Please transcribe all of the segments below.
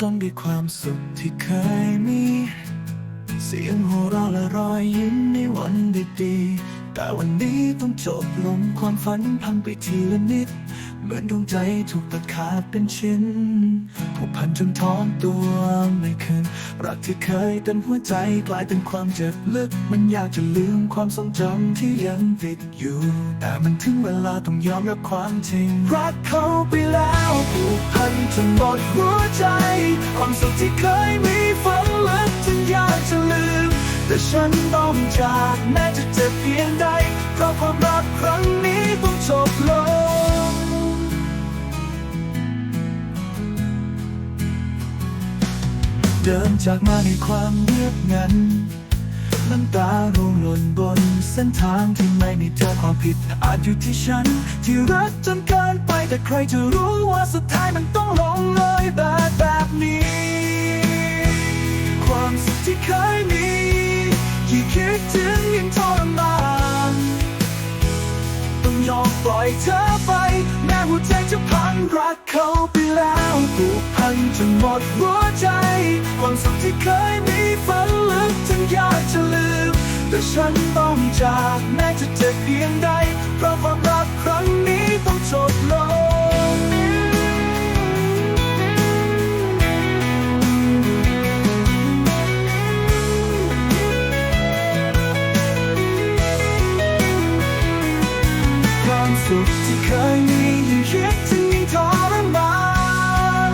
ต้นด้วยความสุขที่เคยมี เสียงหัวเราะและรอยยิ้มในวันดีๆ แต่วันนี้ต้องจบลงความฝันพังไปทีละนิด เหมือนดวงใจถูกตัดขาดเป็นชิ้นผูกพันจนท้อนตัวไม่คืนรักที่เคยเต็มหัวใจกลายเป็นความเจ็บลึก มันอยากจะลืมความทรงจำที่ยังติดอยู่ แต่มันถึงเวลาต้องยอมรับความจริง รักเขาไปแล้วผูกพันจนหมดหัวใจ ความสุขที่เคยมีฝัน ฉันต้องจากแม้จะเจ็บเพียงใด เพราะความรักครั้งนี้ต้องจบลง เดินจากมาในความเงียบงันน้ำตาร่วงหล่นบนเส้นทางที่ไม่มีเธอความผิด อาจอยู่ที่ฉัน ที่รักจนเกินไปแต่ใครจะรู้ว่าสุดท้ายมันต้องลงเลยแบบแบบนี้ ความสุขที่เคย ถึงยิ่งทรมานต้องยอมปล่อยเธอไป แม้หัวใจจะพังรักเขาไปแล้วผูกพันจนหมดหัวใจ ความสุขที่เคยมีฝันลึกจนอยากจะลืม แต่ฉันต้องจากแม้จะเจ็บเพียงใดเพราะความรัก สุขที่เคยมียิ่งคิดถึงยิ่งทรมาน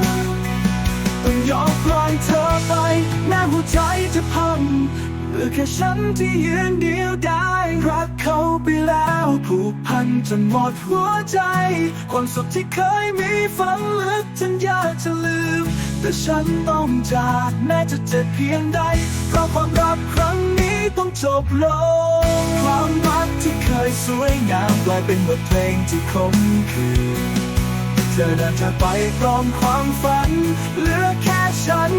ต้องยอมปล่อยเธอไปแม้หัวใจจะพังเหลือแค่ฉันที่ยืนเดียวได้รักเขาไปแล้วผูกพันจนหมดหัวใจ ความสุขที่เคยมีฝันลึกจนอยากจะลืม แต่ฉันต้องจากแม้จะเจ็บเพียงใดเพราะความรักครั้งนี้ต้องจบลงความรัก สวยงามกลายเป็นบทเพลงที่คมคืนเธอเดินจากไปพร้อมความฝัน เหลือแค่ฉัน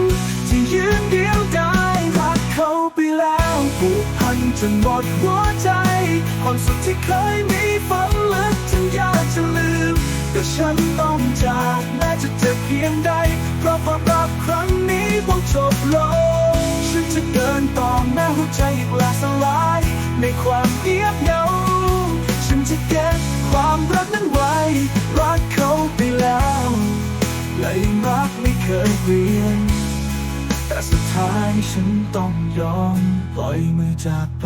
ที่ยืนเดียวได้รักเขาไปแล้วผูกพันจนหมดหัวใจ ความสุขที่เคยมีฝันลึกจนอยากจะลืมแต่ฉันต้องจากแม้จะเจ็บเพียงใด เพราะความรักครั้งนี้ต้องจบลงฉันจะเดินต่อแม้หัวใจอีกแลกสลาย ในความเงียบเหงา เวียน แต่สุดท้ายฉันต้องยอมปล่อยมือจากไป